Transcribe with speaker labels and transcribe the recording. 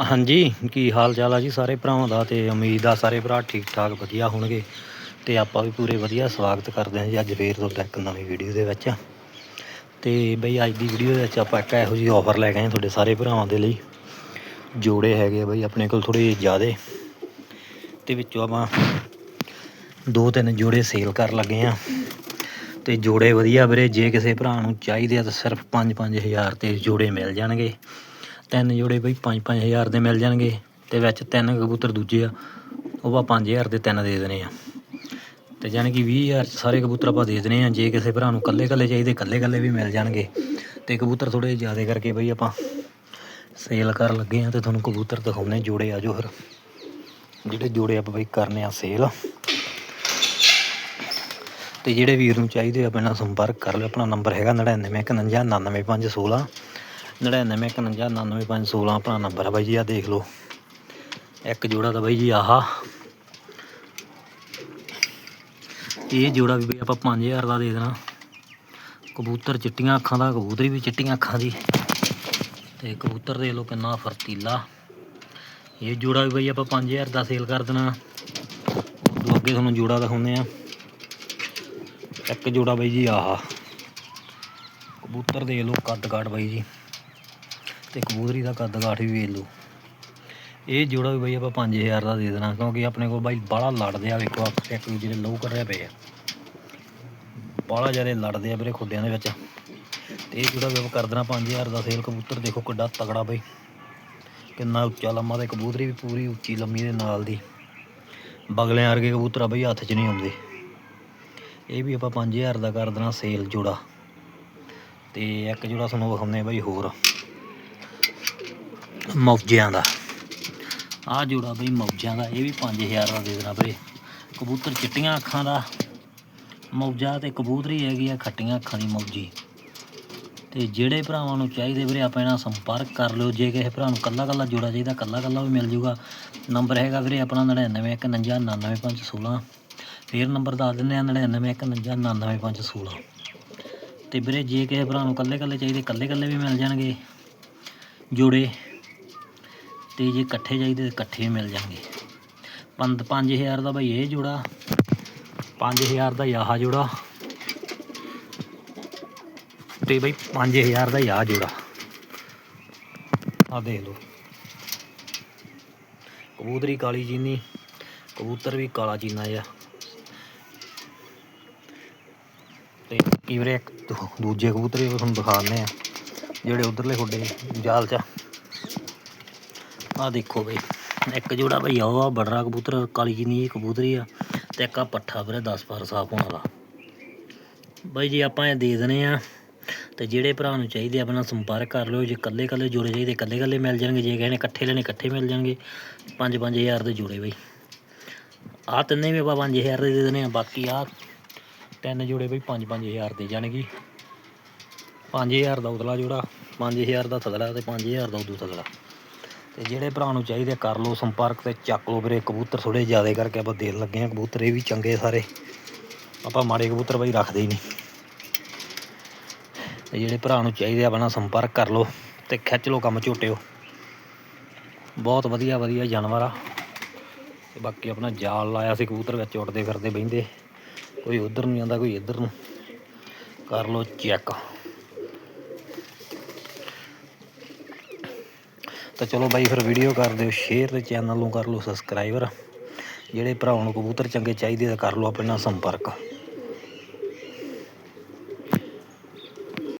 Speaker 1: ਹਾਂਜੀ, ਕੀ ਹਾਲ ਚਾਲ ਆ ਜੀ ਸਾਰੇ ਭਰਾਵਾਂ ਦਾ ਤੇ ਉਮੀਦ ਆ ਸਾਰੇ ਭਰਾ ਠੀਕ ਠਾਕ, ਵਧੀਆ ਹੋਣਗੇ। ਤੇ ਆਪਾਂ ਵੀ ਪੂਰੇ ਵਧੀਆ ਸਵਾਗਤ ਕਰਦੇ ਹਾਂ ਜੀ ਅੱਜ ਫੇਰ ਤੁਹਾਡਾ ਇੱਕ ਨਵੀਂ ਵੀਡੀਓ ਦੇ ਵਿੱਚ। ਤੇ ਬਈ ਅੱਜ ਦੀ ਵੀਡੀਓ ਦੇ ਵਿੱਚ ਆਪਾਂ ਇੱਕ ਇਹੋ ਜਿਹੀ ਆਫਰ ਲੈ ਕੇ ਆਏ ਤੁਹਾਡੇ ਸਾਰੇ ਭਰਾਵਾਂ ਦੇ ਲਈ। ਜੋੜੇ ਹੈਗੇ ਆ ਬਈ ਆਪਣੇ ਕੋਲ ਥੋੜੇ ਜ਼ਿਆਦੇ। ਤੇ ਵਿੱਚੋਂ ਆਪਾਂ ਦੋ ਤਿੰਨ ਜੋੜੇ ਸੇਲ ਕਰਨ ਲੱਗੇ ਆ ਤੇ ਜੋੜੇ ਵਧੀਆ ਵੀਰੇ, ਜੇ ਕਿਸੇ ਭਰਾ ਨੂੰ ਚਾਹੀਦੇ ਆ ਤਾਂ ਸਿਰਫ 5-5000 ਤੇ ਜੋੜੇ ਮਿਲ ਜਾਣਗੇ। ਤਿੰਨ ਜੋੜੇ ਬਈ 5-5000 ਦੇ ਮਿਲ ਜਾਣਗੇ ਤੇ ਵਿੱਚ ਤਿੰਨ ਕਬੂਤਰ ਦੂਜੇ ਆ, ਉਹ ਆਪਾਂ 5000 ਦੇ ਤਿੰਨ ਦੇ ਦੇਣੇ ਆ। ਤੇ ਯਾਨੀ ਕਿ 20000 ਚ ਸਾਰੇ ਕਬੂਤਰ ਆਪਾਂ ਦੇ ਦੇਣੇ ਆ, ਜੇ ਕਿਸੇ ਭਰਾ ਨੂੰ ਕੱਲੇ ਕੱਲੇ ਚਾਹੀਦੇ ਕੱਲੇ ਕੱਲੇ ਵੀ ਮਿਲ ਜਾਣਗੇ। ਤੇ ਕਬੂਤਰ ਥੋੜੇ ਜ਼ਿਆਦਾ ਕਰਕੇ ਬਈ ਆਪਾਂ ਸੇਲ ਕਰਨ ਲੱਗੇ ਆ ਤੇ ਤੁਹਾਨੂੰ ਕਬੂਤਰ ਦਿਖਾਉਣੇ ਜੋੜੇ ਆ ਜੋ ਫਿਰ। ਜਿਹੜੇ ਜੋੜੇ ਆਪਾਂ ਬਈ ਕਰਨੇ ਆ ਸੇਲ ਤੇ ਜਿਹੜੇ ਵੀਰ ਨੂੰ ਚਾਹੀਦੇ ਆ ਪਹਿਲਾਂ ਸੰਪਰਕ ਕਰ ਲਿਓ। ਆਪਣਾ ਨੰਬਰ ਹੈਗਾ 9951999516 9951999516 ਆਪਣਾ ਨੰਬਰ ਆ ਬਾਈ ਜੀ ਆ ਦੇਖ ਲਓ। ਇੱਕ ਜੋੜਾ ਤਾਂ ਬਾਈ ਜੀ ਆਹਾ। ਇਹ ਜੋੜਾ ਵੀ ਬਈ ਆਪਾਂ 5000 ਦਾ ਦੇ ਦੇਣਾ। ਕਬੂਤਰ ਚਿੱਟੀਆਂ ਅੱਖਾਂ ਦਾ, ਕਬੂਤਰੀ ਵੀ ਚਿੱਟੀਆਂ ਅੱਖਾਂ ਦੀ। ਤੇ ਕਬੂਤਰ ਦੇਖ ਲਓ ਕਿੰਨਾ ਫਰਤੀਲਾ। ਇਹ ਜੋੜਾ ਵੀ ਬਈ ਆਪਾਂ 5000 ਦਾ ਸੇਲ ਕਰ ਦੇਣਾ। ਉਦੋਂ ਅੱਗੇ ਤੁਹਾਨੂੰ ਜੋੜਾ ਦਿਖਾਉਂਦੇ ਆ ਇੱਕ ਜੋੜਾ ਬਾਈ ਜੀ ਆਹਾ। ਕਬੂਤਰ ਦੇ ਲਓ ਕੱਦ ਕਾਟ ਬਾਈ ਜੀ। ਤੇ ਕਬੂਤਰੀ ਦਾ ਕੱਦ ਕਾਠ ਵੀ ਵੇਖ ਲਓ। ਇਹ ਜੋੜਾ ਵੀ ਬਈ ਆਪਾਂ 5000 ਦਾ ਦੇ ਦੇਣਾ, ਕਿਉਂਕਿ ਆਪਣੇ ਕੋਲ ਬਾਈ ਬਾਹਲਾ ਲੜਦੇ ਆ, ਵੇਖੋ ਆਪ ਇੱਕ ਦੂਜੇ ਦੇ ਲਹੂ ਕੱਢ ਪਏ ਆ। ਬਾਹਲਾ ਜ਼ਿਆਦਾ ਲੜਦੇ ਆ ਵੀਰੇ ਖੁੱਡਿਆਂ ਦੇ ਵਿੱਚ। ਤੇ ਇਹ ਜੋੜਾ ਵੀ ਆਪਾਂ ਕਰ ਦੇਣਾ 5000 ਦਾ ਸੇਲ ਕਬੂਤਰ ਦੇਖੋ ਕਿੱਡਾ ਤਗੜਾ ਬਾਈ। ਕਿੰਨਾ ਉੱਚਾ ਲੰਮਾ ਤੇ ਕਬੂਤਰੀ ਵੀ ਪੂਰੀ ਉੱਚੀ ਲੰਮੀ ਦੇ ਨਾਲ ਦੀ। ਬਗਲਿਆਂ ਵਰਗੇ ਕਬੂਤਰ ਆ ਬਈ, ਹੱਥ 'ਚ ਨਹੀਂ ਆਉਂਦੇ। ਇਹ ਵੀ ਆਪਾਂ 5000 ਦਾ ਕਰ ਦੇਣਾ ਸੇਲ ਜੋੜਾ। ਤੇ ਇੱਕ ਜੋੜਾ ਤੁਹਾਨੂੰ ਵਿਖਾਉਂਦੇ ਆ ਬਈ ਹੋਰ। ਮੌਜਿਆਂ ਦਾ। ਆਹ ਜੋੜਾ ਬਈ ਮੌਜਾਂ ਦਾ, ਇਹ ਵੀ 5000 ਦਾ ਦੇ ਦੇਣਾ ਬਈ। ਕਬੂਤਰ ਚਿੱਟੀਆਂ ਅੱਖਾਂ ਦਾ ਮੌਜਾ ਤੇ ਕਬੂਤਰੀ ਹੈਗੀ ਆ ਖੱਟੀਆਂ ਅੱਖਾਂ ਦੀ ਮੌਜੀ। ਤੇ ਜਿਹੜੇ ਭਰਾਵਾਂ ਨੂੰ ਚਾਹੀਦੇ ਵੀਰੇ, ਆਪਾਂ ਇਹਨਾਂ ਸੰਪਰਕ ਕਰ ਲਿਓ। ਜੇ ਕਿਸੇ ਭਰਾ ਨੂੰ ਕੱਲਾ ਕੱਲਾ ਜੋੜਾ ਚਾਹੀਦਾ, ਕੱਲਾ ਕੱਲਾ ਵੀ ਮਿਲ ਜੂਗਾ। ਨੰਬਰ ਹੈਗਾ ਵੀਰੇ ਆਪਣਾ 9919999516 ਫੇਰ ਨੰਬਰ ਦੱਸ ਦਿੰਦੇ ਆ 9919999516 ਤੇ ਵੀਰੇ ਜੇ ਕਿਸੇ ਭਰਾ ਨੂੰ ਕੱਲੇ ਕੱਲੇ ਚਾਹੀਦੇ, ਕੱਲੇ ਕੱਲੇ ਵੀ ਮਿਲ ਜਾਣਗੇ ਜੋੜੇ। ਤੇ ਜੇ ਇਕੱਠੇ ਚਾਹੀਦੇ ਤਾਂ ਇਕੱਠੇ ਵੀ ਮਿਲ ਜਾਣਗੇ। ਪੰਜ 5000 ਦਾ ਭਾਈ ਇਹ ਜੋੜਾ 5000 ਦਾ ਆਹ ਜੋੜਾ ਤੇ ਬਈ 5000 ਦਾ ਆਹ ਜੋੜਾ। ਆ ਦੇਖ ਲਓ। ਕਬੂਤਰੀ ਕਾਲੀ ਚੀਨੀ, ਕਬੂਤਰ ਵੀ ਕਾਲਾ ਚੀਨਾ ਆ ਤੇ ਕੀ ਵੀਰੇ ਇੱਕ ਦੂਜੇ ਕਬੂਤਰ ਵੀ ਤੁਹਾਨੂੰ ਦਿਖਾਉਂਦੇ ਆ, ਜਿਹੜੇ ਉਧਰਲੇ ਖੁੱਡੇ ਜਾਲ 'ਚ ਆ ਦੇਖੋ ਬਈ, ਇੱਕ ਜੋੜਾ ਬਈ ਆ ਉਹ ਬੜਰਾ ਕਬੂਤਰ, ਕਾਲੀ ਚੀਨੀ ਦੀ ਕਬੂਤਰੀ ਆ ਤੇ ਇੱਕ ਆ ਪੱਠਾ ਵੀਰੇ 10 ਪਰ ਸਾਫ਼ ਹੋਣ ਵਾਲਾ। ਬਾਈ ਜੀ ਆਪਾਂ ਇਹ ਦੇ ਦਨੇ ਆ ਤੇ ਜਿਹੜੇ ਭਰਾ ਨੂੰ ਚਾਹੀਦੇ ਆਪਣਾ ਸੰਪਰਕ ਕਰ ਲਿਓ, ਜੇ ਕੱਲੇ ਕੱਲੇ ਜੋੜੇ ਚਾਹੀਦੇ ਕੱਲੇ ਕੱਲੇ ਮਿਲ ਜਾਣਗੇ, ਜੇ ਕਹਿੰਦੇ ਇਕੱਠੇ ਲੈਣੇ, ਇਕੱਠੇ ਮਿਲ ਜਾਣਗੇ 5-5000 ਦੇ ਜੋੜੇ ਬਈ। ਆ ਤਿੰਨੇ ਵੀ ਆਪਾਂ 5000 ਦੇ ਦੇ ਦਨੇ ਆ, ਬਾਕੀ ਆ ਤਿੰਨ ਜੋੜੇ ਬਈ 5-5000 ਦੇ ਜਾਣਗੇ। 5000 ਦਾ ਉਤਲਾ ਜੋੜਾ 5000 ਦਾ ਥਦੜਾ ਤੇ 5000 ਦਾ ਉਦੋਂ ਥਦੜਾ ਤੇ ਜਿਹੜੇ ਭਰਾ ਨੂੰ ਚਾਹੀਦੇ ਕਰ ਲਓ ਸੰਪਰਕ ਤੇ ਚੱਕ ਲਓ ਵੀਰੇ, ਕਬੂਤਰ ਥੋੜੇ ਜ਼ਿਆਦਾ ਕਰਕੇ ਆਪਾਂ ਦੇਣ ਲੱਗੇ ਆ ਕਬੂਤਰ ਇਹ ਵੀ ਚੰਗੇ ਸਾਰੇ। ਆਪਾਂ ਮਾੜੇ ਕਬੂਤਰ ਬਈ ਰੱਖਦੇ ਹੀ ਨਹੀਂ। ਤੇ ਜਿਹੜੇ ਭਰਾ ਨੂੰ ਚਾਹੀਦੇ ਆਪਣਾ ਸੰਪਰਕ ਕਰ ਲਓ ਤੇ ਖਿੱਚ ਲਓ ਕੰਮ ਝੋਟਿਓ। ਬਹੁਤ ਵਧੀਆ ਵਧੀਆ ਜਾਨਵਰ ਆ। ਤੇ ਬਾਕੀ ਆਪਣਾ ਜਾਲ ਲਾਇਆ ਸੀ ਕਬੂਤਰ ਵਿੱਚ, ਉੱਡਦੇ ਫਿਰਦੇ ਬਹਿੰਦੇ। ਕੋਈ ਉਧਰ ਨੂੰ ਜਾਂਦਾ, ਕੋਈ ਇੱਧਰ ਨੂੰ। ਕਰ ਲਓ ਚੈੱਕ। ਤਾਂ ਚਲੋ ਬਾਈ, ਫਿਰ ਵੀਡੀਓ ਕਰ ਦਿਓ ਸ਼ੇਅਰ ਤੇ ਚੈਨਲ ਨੂੰ ਕਰ ਲਓ ਸਬਸਕ੍ਰਾਈਬਰ ਜਿਹੜੇ ਭਰਾਵਾਂ ਨੂੰ ਕਬੂਤਰ ਚੰਗੇ ਚਾਹੀਦੇ ਤਾਂ ਕਰ ਲਓ ਆਪਣੇ ਨਾਲ ਸੰਪਰਕ।